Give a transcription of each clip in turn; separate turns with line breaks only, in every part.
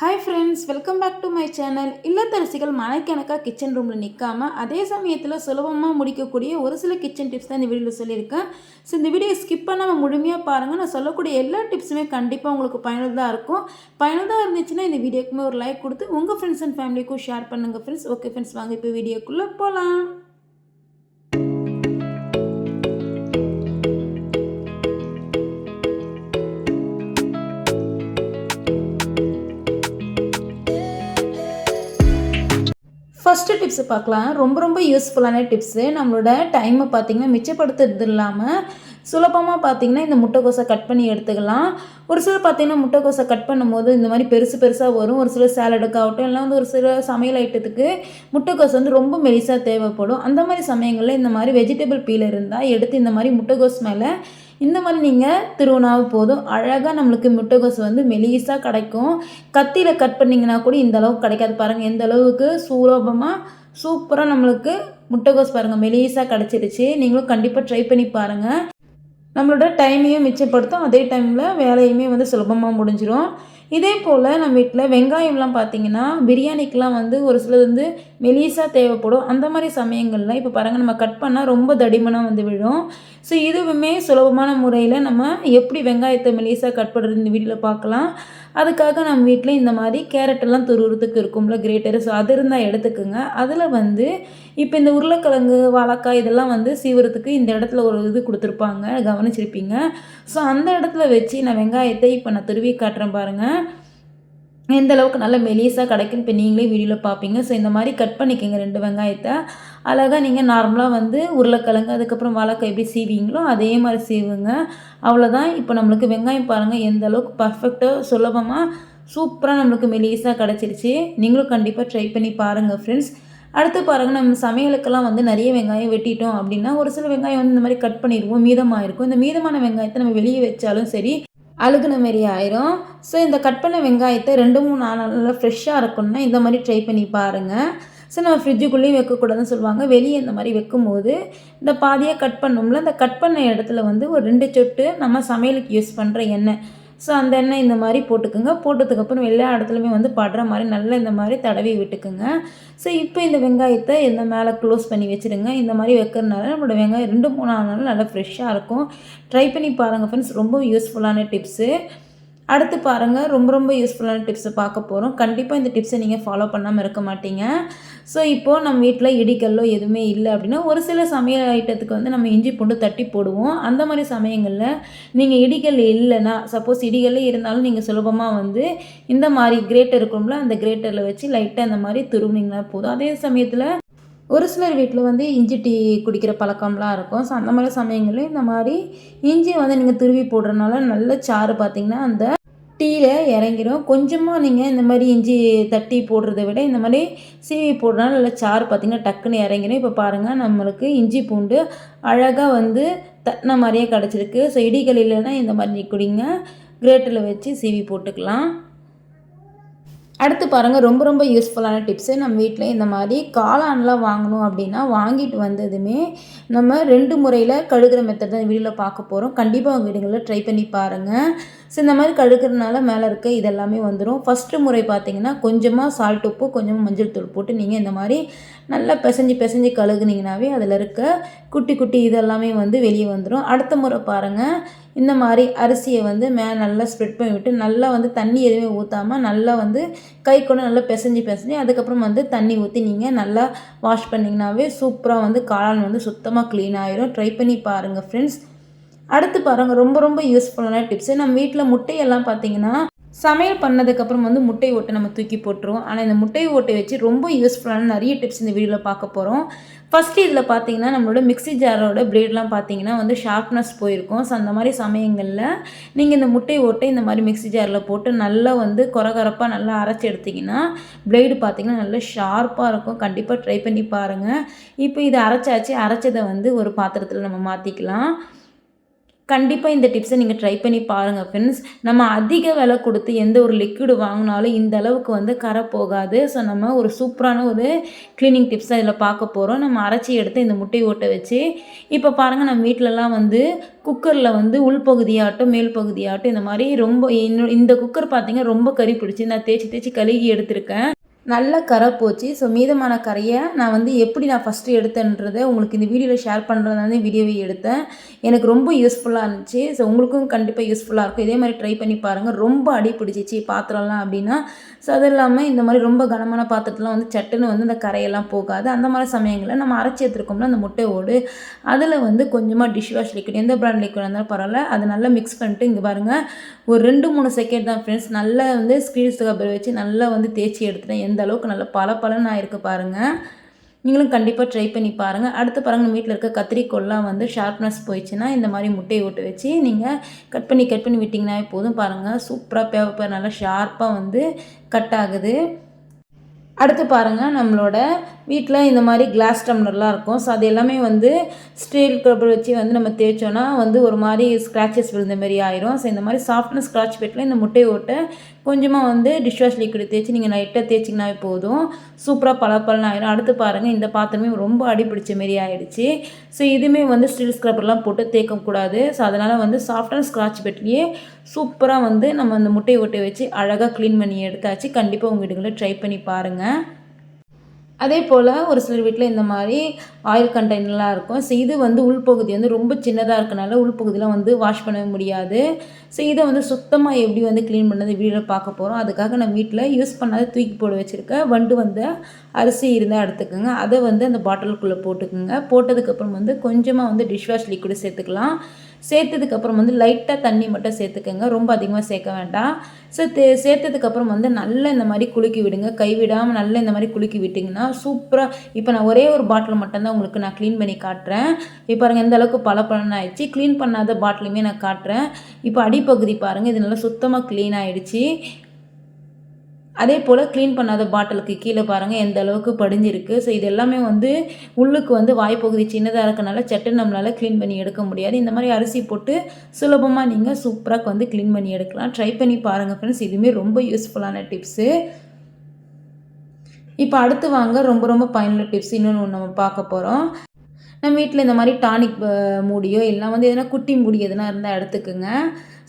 Hi friends welcome back to my channel இல்லத்தரசிகள் மனைக்கணக்காக kitchen ரூமில் நிற்காம அதே சமயத்தில் சுலபமாக முடிக்கக்கூடிய ஒரு சில கிச்சன் டிப்ஸ் தான் இந்த வீடியோவில் சொல்லியிருக்கேன். ஸோ இந்த வீடியோ ஸ்கிப் பண்ணாமல் முழுமையாக பாருங்கள் நான் சொல்லக்கூடிய எல்லா டிப்ஸுமே கண்டிப்பாக உங்களுக்கு பயனுள்ளதாக இருக்கும். பயனுள்ளதாக இருந்துச்சுன்னா இந்த வீடியோக்குமே ஒரு லைக் கொடுத்து உங்கள் ஃப்ரெண்ட்ஸ் அண்ட் ஃபேமிலிக்கும் ஷேர் பண்ணுங்கள் ஃப்ரெண்ட்ஸ் ஓகே ஃப்ரெண்ட்ஸ் வாங்க இப்போ வீடியோக்குள்ளே போகலாம் ஃபஸ்ட்டு டிப்ஸு பார்க்கலாம். ரொம்ப ரொம்ப யூஸ்ஃபுல்லான டிப்ஸு நம்மளோட டைமை பார்த்திங்கன்னா மிச்சப்படுத்துறது இல்லாமல் சுலபமாக பார்த்திங்கன்னா இந்த முட்டைக்கோசை கட் பண்ணி எடுத்துக்கலாம். ஒரு சிலர் பார்த்திங்கன்னா முட்டைக்கோசை கட் பண்ணும்போது இந்த மாதிரி பெருசு பெருசாக வரும். ஒரு சில சேலடுக்காகட்டும் எல்லாம் வந்து ஒரு சில சமையல் ஐட்டத்துக்கு முட்டைக்கோஸ் வந்து ரொம்ப மெலிசாக தேவைப்படும். அந்த மாதிரி சமயங்களில் இந்த மாதிரி வெஜிடபிள் பீல் இருந்தால் எடுத்து இந்த மாதிரி முட்டைக்கோஸ் மேலே இந்த மாதிரி நீங்கள் திருவனாவும் போதும் அழகாக நம்மளுக்கு முட்டைகோஸ் வந்து மெலிசாக கிடைக்கும். கத்தியில் கட் பண்ணிங்கன்னா கூட இந்த அளவுக்கு கிடைக்காது. பாருங்கள் எந்த அளவுக்கு சுலபமாக சூப்பராக நம்மளுக்கு முட்டைகோஸ் பாருங்கள் மெலிசாக கிடச்சிருச்சு. நீங்களும் கண்டிப்பாக ட்ரை பண்ணி பாருங்கள் நம்மளோட டைமையும் மிச்சப்படுத்தும். அதே டைமில் வேலையுமே வந்து சுலபமாக முடிஞ்சிடும் இதே போல் நம்ம வீட்டில் வெங்காயம்லாம் பார்த்திங்கன்னா பிரியாணிக்கெலாம் வந்து ஒரு சிலது வந்து மெலிசாக தேவைப்படும். அந்த மாதிரி சமயங்களில் இப்போ பாருங்கள் நம்ம கட் பண்ணால் ரொம்ப தடிமனாக வந்து விழும். ஸோ இதுவுமே சுலபமான முறையில் நம்ம எப்படி வெங்காயத்தை மெலிசாக கட் பண்ணுறது இந்த வீட்டில் பார்க்கலாம் அதுக்காக நம்ம வீட்டில் இந்த மாதிரி கேரட்டெல்லாம் துருவுறதுக்கு இருக்கும்ல கிரேட்டர். ஸோ அது இருந்தால் எடுத்துக்கோங்க. அதில் வந்து இப்போ இந்த உருளைக்கிழங்கு வாழைக்காய் இதெல்லாம் வந்து சீவுறதுக்கு இந்த இடத்துல ஒரு இது கொடுத்துருப்பாங்க. கவனிச்சிருப்பீங்க. ஸோ அந்த இடத்துல வச்சு நான் வெங்காயத்தை இப்போ நான் துருவி காட்டுறேன் பாருங்கள் எந்த அளவுக்கு நல்ல மெலிசாக கிடைக்குன்னு இப்போ நீங்களே வீடியோவில் பார்ப்பீங்க ஸோ இந்த மாதிரி கட் பண்ணிக்கோங்க ரெண்டு வெங்காயத்தை. அழகாக நீங்கள் நார்மலாக வந்து உருளைக்கிழங்கு அதுக்கப்புறம் வாழைக்காய் எப்படி சீவிங்களோ அதே மாதிரி சீவுங்க. அவ்வளோதான் இப்போ நம்மளுக்கு வெங்காயம் பாருங்கள் எந்த அளவுக்கு பர்ஃபெக்டாக சுலபமாக சூப்பராக நம்மளுக்கு மெலிசாக கிடச்சிருச்சு. நீங்களும் கண்டிப்பாக ட்ரை பண்ணி பாருங்கள் ஃப்ரெண்ட்ஸ் அடுத்து பாருங்கள் நம்ம சமையலுக்கெல்லாம் வந்து நிறைய வெங்காயம் வெட்டிட்டோம் அப்படின்னா ஒரு சில வெங்காயம் வந்து இந்த மாதிரி கட் பண்ணிடுவோம் மீதமாக இருக்கும். இந்த மீதமான வெங்காயத்தை நம்ம வெளியே வச்சாலும் சரி அழுகுன மாரி ஆயிரும். ஸோ இந்த கட் பண்ண வெங்காயத்தை ரெண்டு மூணு நாள் நல்லா ஃப்ரெஷ்ஷாக இருக்குன்னா இந்த மாதிரி ட்ரை பண்ணி பாருங்கள் ஸோ நம்ம ஃப்ரிட்ஜுக்குள்ளேயும் வைக்கக்கூடாதுன்னு சொல்லுவாங்க. வெளியே இந்த மாதிரி வைக்கும்போது இந்த பாதியாக கட் பண்ணோம்ல இந்த கட் பண்ண இடத்துல வந்து ஒரு ரெண்டு சொட்டு நம்ம சமையலுக்கு யூஸ் பண்ணுற எண்ணெய். ஸோ அந்த எண்ணெய் இந்த மாதிரி போட்டுக்குங்க. போட்டதுக்கப்புறம் எல்லா இடத்துலையுமே வந்து படுற மாதிரி நல்லா இந்த மாதிரி தடவி விட்டுக்குங்க. ஸோ இப்போ இந்த வெங்காயத்தை இந்த மேலே க்ளோஸ் பண்ணி வச்சுடுங்க இந்த மாதிரி வைக்கிறதுனால நம்மளோட வெங்காயம் ரெண்டு மூணு ஆனாலும் நல்லா ஃப்ரெஷ்ஷாக இருக்கும். ட்ரை பண்ணி பாருங்கள் ஃப்ரெண்ட்ஸ் ரொம்ப யூஸ்ஃபுல்லான டிப்ஸு அடுத்து பாருங்கள் ரொம்ப ரொம்ப யூஸ்ஃபுல்லான டிப்ஸை பார்க்க போகிறோம் கண்டிப்பாக இந்த டிப்ஸை நீங்கள் ஃபாலோ பண்ணாமல் இருக்க மாட்டீங்க. ஸோ இப்போது நம்ம வீட்டில் இடிக்கல்லோ எதுவுமே இல்லை அப்படின்னா ஒரு சில சமையல் ஐட்டத்துக்கு வந்து நம்ம இஞ்சி பூண்டு தட்டி போடுவோம். அந்த மாதிரி சமயங்களில் நீங்கள் இடிக்கல் இல்லைன்னா சப்போஸ் இடிகல் இருந்தாலும் நீங்கள் சுலபமாக வந்து இந்த மாதிரி கிரேட்டர் இருக்கும்ல அந்த கிரேட்டரில் வச்சு லைட்டாக இந்த மாதிரி துருவினீங்கன்னா போதும். அதே சமயத்தில் ஒரு சிலர் வீட்டில் வந்து இஞ்சி டீ குடிக்கிற பழக்கம்லாம் இருக்கும். ஸோ அந்த மாதிரி சமயங்களில் இந்த மாதிரி இஞ்சி வந்து நீங்கள் துருவி போடுறதுனால நல்ல சாறு பார்த்திங்கன்னா அந்த டீயில் இறங்கிடும் கொஞ்சமாக நீங்கள் இந்த மாதிரி இஞ்சி தட்டி போடுறத விட இந்த மாதிரி சீவி போடுறனால நல்லா சாறு பார்த்திங்கன்னா டக்குன்னு இறங்கிடும் இப்போ பாருங்கள் நம்மளுக்கு இஞ்சி பூண்டு அழகாக வந்து தட்டின மாதிரியே கிடச்சிருக்கு. ஸோ இடிகள் இல்லைன்னா இந்த மாதிரி குடிங்க. கிரேட்டில் வச்சு சீவி போட்டுக்கலாம். அடுத்து பாருங்கள் ரொம்ப ரொம்ப யூஸ்ஃபுல்லான டிப்ஸு நம்ம வீட்டில் இந்த மாதிரி காளான்லாம் வாங்கணும் அப்படின்னா வாங்கிட்டு வந்ததுமே நம்ம ரெண்டு முறையில் கழுகுற மெத்தட் தான் வீடியோவில் பார்க்க போகிறோம் கண்டிப்பாக உங்கள் வீடுகளில் ட்ரை பண்ணி பாருங்கள் ஸோ இந்த மாதிரி கழுகுறதுனால மேலே இருக்க இதெல்லாமே வந்துடும் ஃபஸ்ட்டு முறை பார்த்திங்கன்னா கொஞ்சமாக சால்ட் உப்பு கொஞ்சமாக மஞ்சள் தூள் போட்டு நீங்கள் இந்த மாதிரி நல்லா பிசைஞ்சு பிசைஞ்சு கழுகுனீங்கனாவே அதில் இருக்க குட்டி குட்டி இதெல்லாமே வந்து வெளியே வந்துடும் அடுத்த முறை பாருங்கள் இந்த மாதிரி அரிசியை வந்து மேலே நல்லா ஸ்ப்ரெட் பண்ணி விட்டு நல்லா வந்து தண்ணி எதுவுமே ஊற்றாமல் நல்லா வந்து கை கொண்டு நல்லா பிசைஞ்சு பிசைஞ்சு அதுக்கப்புறம் வந்து தண்ணி ஊற்றி நீங்கள் நல்லா வாஷ் பண்ணிங்கனாவே சூப்பராக வந்து காளான் வந்து சுத்தமாக க்ளீன் ஆயிரும். ட்ரை பண்ணி பாருங்கள் ஃப்ரெண்ட்ஸ் அடுத்து பாருங்கள் ரொம்ப ரொம்ப யூஸ்ஃபுல்லான டிப்ஸு நம்ம வீட்டில் முட்டையெல்லாம் பார்த்தீங்கன்னா சமையல் பண்ணதுக்கப்புறம் வந்து முட்டை ஓட்டை நம்ம தூக்கி போட்டுருவோம். ஆனால் இந்த முட்டை ஓட்டை வச்சு ரொம்ப யூஸ்ஃபுல்லான நிறைய டிப்ஸ் இந்த வீடியோவில் பார்க்க போகிறோம் ஃபஸ்ட்டு இதில் பார்த்தீங்கன்னா நம்மளோட மிக்சி ஜாரோட பிளேட்லாம் பார்த்தீங்கன்னா வந்து ஷார்ப்னஸ் போயிருக்கும். ஸோ அந்த மாதிரி சமயங்களில் நீங்கள் இந்த முட்டை ஓட்டை இந்த மாதிரி மிக்சி ஜாரில் போட்டு நல்லா வந்து குறகரப்பாக நல்லா அரைச்சி எடுத்திங்கன்னா பிளேடு பார்த்தீங்கன்னா நல்லா ஷார்ப்பாக இருக்கும். கண்டிப்பாக ட்ரை பண்ணி பாருங்கள் இப்போ இதை அரைச்சாச்சு. அரைச்சதை வந்து ஒரு பாத்திரத்தில் நம்ம மாற்றிக்கலாம் கண்டிப்பாக இந்த டிப்ஸை நீங்கள் ட்ரை பண்ணி பாருங்கள் ஃப்ரெண்ட்ஸ் நம்ம அதிக விலை கொடுத்து எந்த ஒரு லிக்விடு வாங்கினாலும் இந்த அளவுக்கு வந்து கரை போகாது. ஸோ நம்ம ஒரு சூப்பரான ஒரு க்ளீனிங் டிப்ஸ் இதில் பார்க்க போகிறோம் நம்ம அரைச்சி எடுத்து இந்த முட்டை ஓட்டை வச்சு இப்போ பாருங்கள் நம்ம வீட்டிலலாம் வந்து குக்கரில் வந்து உள்பகுதியாட்டும் மேல் பகுதியாகட்டும் இந்த மாதிரி ரொம்ப இந்த குக்கர் பார்த்திங்கன்னா ரொம்ப கறி பிடிச்சி நான் தேய்ச்சி தேய்ச்சி கழுகி எடுத்திருக்கேன். நல்ல கரை போச்சு. ஸோ மீதமான கரையை நான் வந்து எப்படி நான் ஃபஸ்ட்டு எடுத்தேன்றதை உங்களுக்கு இந்த வீடியோவில் ஷேர் பண்ணுறதுனால வீடியோவை எடுத்தேன். எனக்கு ரொம்ப யூஸ்ஃபுல்லாக இருந்துச்சு. ஸோ உங்களுக்கும் கண்டிப்பாக யூஸ்ஃபுல்லாக இருக்கும். இதே மாதிரி ட்ரை பண்ணி பாருங்கள் ரொம்ப அடி பிடிச்சிச்சு பாத்திரம்லாம் அப்படின்னா. ஸோ அது இல்லாமல் இந்த மாதிரி ரொம்ப கனமான பாத்திரத்துலாம் வந்து சட்டுன்னு வந்து அந்த கரையெல்லாம் போகாது. அந்த மாதிரி சமயங்களில் நம்ம அரைச்சி எடுத்துருக்கோம்ல அந்த முட்டை ஓடு. அதில் வந்து கொஞ்சமாக டிஷ் வாஷ் லிக்விட் எந்த பிராண்ட் லிக்விட் இருந்தாலும் பரவாயில்ல. அதை நல்லா மிக்ஸ் பண்ணிட்டு இங்கே பாருங்கள் ஒரு ரெண்டு மூணு செகண்ட் தான் ஃப்ரெண்ட்ஸ் நல்லா வந்து ஸ்க்ரீன் ஸ்க்ரப்பர் வச்சு நல்லா வந்து தேய்ச்சி எடுத்துட்டேன். எந்த அளவுக்கு நல்லா பல பலன்னு ஆயிருக்கு பாருங்கள் நீங்களும் கண்டிப்பாக ட்ரை பண்ணி பாருங்கள் அடுத்து பாருங்கள் நம்ம வீட்டில் இருக்க கத்திரிக்கோல்லாம் வந்து ஷார்ப்னஸ் போயிடுச்சுன்னா இந்த மாதிரி முட்டையை விட்டு வச்சு நீங்கள் கட் பண்ணி கட் பண்ணி விட்டிங்கனாவே போதும் பாருங்கள் சூப்பராக பேப்பர் நல்லா ஷார்ப்பாக வந்து கட் ஆகுது. அடுத்து பாருங்கள் நம்மளோட வீட்டில் இந்த மாதிரி கிளாஸ் டம்ளர்லாம் இருக்கும். ஸோ அது எல்லாமே வந்து ஸ்டீல் கப்பர் வச்சு வந்து நம்ம தேய்ச்சோன்னா வந்து ஒரு மாதிரி ஸ்க்ராச்சஸ் விழுந்த மாதிரி ஆயிரும். ஸோ இந்த மாதிரி சாஃப்ட்னஸ் ஸ்க்ராட்ச் பெட்டில் இந்த முட்டையை ஓட்டை கொஞ்சமாக வந்து டிஷ் வாஷ் லிக்விட் தேய்ச்சி நீங்கள் லைட்டாக தேய்ச்சிங்கனாவே போதும். சூப்பராக பளபளன்னு ஆயிடும் அடுத்து பாருங்கள் இந்த பாத்திரமே ரொம்ப அடி பிடிச்ச மாரி ஆயிடுச்சு. ஸோ இதுவுமே வந்து ஸ்டீல் ஸ்க்ரப்பர்லாம் போட்டு தேய்க்கக்கூடாது ஸோ அதனால் வந்து சாஃப்டான ஸ்க்ராட்ச் பெட்லேயே சூப்பராக வந்து நம்ம அந்த முட்டையை ஒட்டி வச்சு அழகாக க்ளீன் பண்ணி எடுத்தாச்சு. கண்டிப்பாக உங்கள் வீடுகளில் ட்ரை பண்ணி பாருங்கள் அதே போல் ஒரு சிலர் வீட்டில் இந்த மாதிரி ஆயில் கண்டெய்னர்லாம் இருக்கும். ஸோ இது வந்து உள்பகுதி வந்து ரொம்ப சின்னதாக இருக்கனால உள்பகுதியெலாம் வந்து வாஷ் பண்ண முடியாது. ஸோ இதை வந்து சுத்தமாக எப்படி வந்து க்ளீன் பண்ணது வீடியோவில் பார்க்க போகிறோம் அதுக்காக நம்ம வீட்டில் யூஸ் பண்ணாத தூக்கி போட வச்சுருக்க வண்டு வந்த அரிசி இருந்தால் எடுத்துக்கோங்க. அதை வந்து அந்த பாட்டிலுக்குள்ளே போட்டுக்கோங்க. போட்டதுக்கப்புறம் வந்து கொஞ்சமாக வந்து டிஷ் வாஷ் சேர்த்துக்கலாம். சேர்த்ததுக்கப்புறம் வந்து லைட்டாக தண்ணி மட்டும் சேர்த்துக்கோங்க. ரொம்ப அதிகமாக சேர்க்க வேண்டாம். ஸோ தே சேர்த்ததுக்கப்புறம் வந்து நல்லா இந்த மாதிரி குலுக்கி விடுங்க. கைவிடாமல் நல்லா இந்த மாதிரி குலுக்கி விட்டிங்கன்னா சூப்பராக இப்போ நான் ஒரே ஒரு பாட்டில் மட்டும்தான் உங்களுக்கு நான் க்ளீன் பண்ணி காட்டுறேன். இப்போ பாருங்கள் எந்த அளவுக்கு பல பலன் ஆயிடுச்சு. க்ளீன் பண்ணாத பாட்டிலுமே நான் காட்டுறேன். இப்போ அடிப்பகுதி பாருங்கள் இது நல்லா சுத்தமாக க்ளீன் ஆகிடுச்சு அதே போல் க்ளீன் பண்ணாத பாட்டிலுக்கு கீழே பாருங்கள் எந்த அளவுக்கு படிஞ்சிருக்கு. ஸோ இது எல்லாமே வந்து உள்ளுக்கு வந்து வாய்ப்பகுதி சின்னதாக இருக்கனால சட்டு நம்மளால் க்ளீன் பண்ணி எடுக்க முடியாது. இந்த மாதிரி அரிசி போட்டு சுலபமாக நீங்கள் சூப்பராக வந்து க்ளீன் பண்ணி எடுக்கலாம். ட்ரை பண்ணி பாருங்கள் ஃப்ரெண்ட்ஸ் இதுவுமே ரொம்ப யூஸ்ஃபுல்லான டிப்ஸு இப்போ அடுத்து வாங்க ரொம்ப ரொம்ப பயனுள்ள டிப்ஸ் இன்னொன்று ஒன்று நம்ம பார்க்க போகிறோம் நம்ம வீட்டில் இந்த மாதிரி டானிக் மூடியோ இல்லை வந்து எதனா குட்டி மூடி எதனா இருந்தால் எடுத்துக்கோங்க.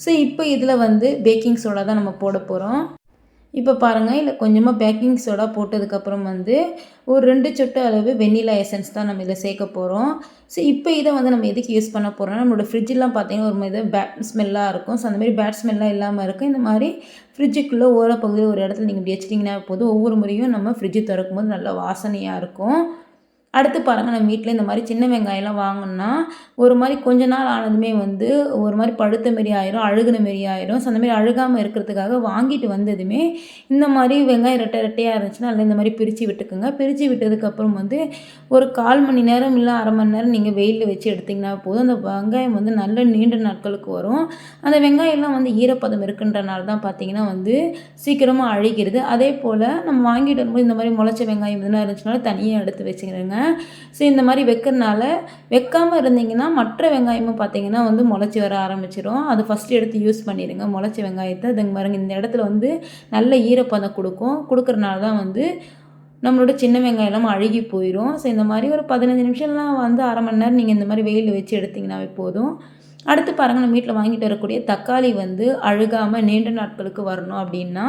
ஸோ இப்போ இதில் வந்து பேக்கிங் சோடா தான் நம்ம போட போகிறோம் இப்போ பாருங்கள் இல்லை கொஞ்சமாக பேக்கிங் சோடா போட்டதுக்கப்புறம் வந்து ஒரு ரெண்டு சொட்டு அளவு வெண்ணிலா எசன்ஸ் தான் நம்ம இதில் சேர்க்க போகிறோம் ஸோ இப்போ இதை வந்து நம்ம எதுக்கு யூஸ் பண்ண போகிறோம்னா நம்மளோட ஃப்ரிட்ஜெலாம் பார்த்தீங்கன்னா ஒரு மாதிரி பேட் ஸ்மெல்லாக இருக்கும். ஸோ அந்தமாதிரி பேட் ஸ்மெல்லாம் இல்லாமல் இருக்கும் இந்த மாதிரி ஃப்ரிட்ஜுக்குள்ளே ஓரப்பகுதியில் ஒரு இடத்துல நீங்கள் இப்படி வச்சிட்டிங்கன்னா போதும். ஒவ்வொரு முறையும் நம்ம ஃப்ரிட்ஜு திறக்கும் போது நல்லா வாசனையாக இருக்கும். அடுத்து பாருங்கள் நம்ம வீட்டில் இந்த மாதிரி சின்ன வெங்காயம்லாம் வாங்கினா ஒரு மாதிரி கொஞ்ச நாள் ஆனதுமே வந்து ஒரு மாதிரி பழுத்த மாரி ஆயிரும் அழுகுன மாரி ஆயிரும். ஸோ அந்தமாரி அழுகாமல் இருக்கிறதுக்காக வாங்கிட்டு வந்ததுமே இந்த மாதிரி வெங்காயம் ரெட்டை ரெட்டையாக இருந்துச்சுன்னா அதில் இந்த மாதிரி பிரித்து விட்டுக்குங்க. பிரித்து விட்டதுக்கப்புறம் வந்து ஒரு கால் மணி நேரம் இல்லை அரை மணி நேரம் நீங்கள் வெயிலில் வச்சு எடுத்திங்கன்னா போதும். அந்த வெங்காயம் வந்து நல்ல நீண்ட நாட்களுக்கு வரும். அந்த வெங்காயம்லாம் வந்து ஈரப்பதம் இருக்குன்றனால தான் பார்த்தீங்கன்னா வந்து சீக்கிரமாக அழிக்கிறது அதே போல் நம்ம வாங்கிட்டு வரும்போது இந்த மாதிரி முளைச்ச வெங்காயம் இதெல்லாம் இருந்துச்சுனாலும் தனியாக எடுத்து வச்சுக்கிறேங்க. ஸோ இந்த மாதிரி வைக்கிறனால வைக்காமல் இருந்தீங்கன்னா மற்ற வெங்காயமும் பார்த்தீங்கன்னா வந்து முளைச்சி வர ஆரம்பிச்சிடும் அது ஃபஸ்ட்டு எடுத்து யூஸ் பண்ணிடுங்க. முளைச்ச வெங்காயத்தை அதுங்க பாருங்க இந்த இடத்துல வந்து நல்ல ஈரப்பதம் கொடுக்கும். கொடுக்குறனால தான் வந்து நம்மளோட சின்ன வெங்காயம்லாம் அழுகி போயிடும் ஸோ இந்த மாதிரி ஒரு பதினஞ்சு நிமிஷம்லாம் வந்து அரை மணி நேரம் நீங்கள் இந்த மாதிரி வெயிலில் வச்சு எடுத்திங்கனாவே போதும். அடுத்து பாருங்கள் நம்ம வீட்டில் வாங்கிட்டு வரக்கூடிய தக்காளி வந்து அழுகாமல் நீண்ட நாட்களுக்கு வரணும் அப்படின்னா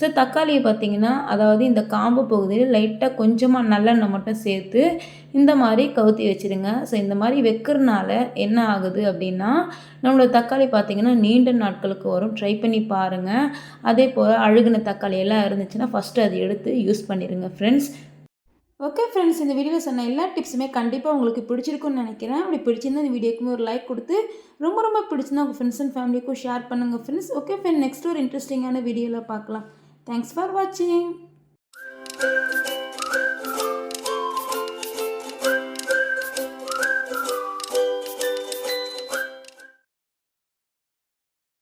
ஸோ தக்காளியை பார்த்திங்கன்னா அதாவது இந்த காம்பு பகுதியில் லைட்டாக கொஞ்சமாக நல்லெண்ணெய் மட்டும் சேர்த்து இந்த மாதிரி கவுத்தி வச்சுருங்க. ஸோ இந்த மாதிரி வைக்கிறனால என்ன ஆகுது அப்படின்னா நம்மளோட தக்காளி பார்த்திங்கன்னா நீண்ட நாட்களுக்கு வரும். ட்ரை பண்ணி பாருங்கள் அதே போல் அழுகின தக்காளி எல்லாம் இருந்துச்சுன்னா ஃபஸ்ட்டு அதை எடுத்து யூஸ் பண்ணிடுங்க ஃப்ரெண்ட்ஸ் ஓகே ஃப்ரெண்ட்ஸ் இந்த வீடியோவில் சொன்ன எல்லா டிப்ஸுமே கண்டிப்பாக உங்களுக்கு பிடிச்சிருக்குன்னு நினைக்கிறேன். அப்படி பிடிச்சிருந்தா இந்த வீடியோக்குமே ஒரு லைக் கொடுத்து ரொம்ப ரொம்ப பிடிச்சிருந்தா உங்கள் ஃப்ரெண்ட்ஸ் அண்ட் ஃபேமிலிக்கும் ஷேர் பண்ணுங்கள் ஃப்ரெண்ட்ஸ் ஓகே ஃப்ரெண்ட் நெக்ஸ்ட் ஒரு இன்ட்ரெஸ்டிங்கான வீடியோவில் பார்க்கலாம். தேங்க்ஸ் ஃபார் வாட்சிங்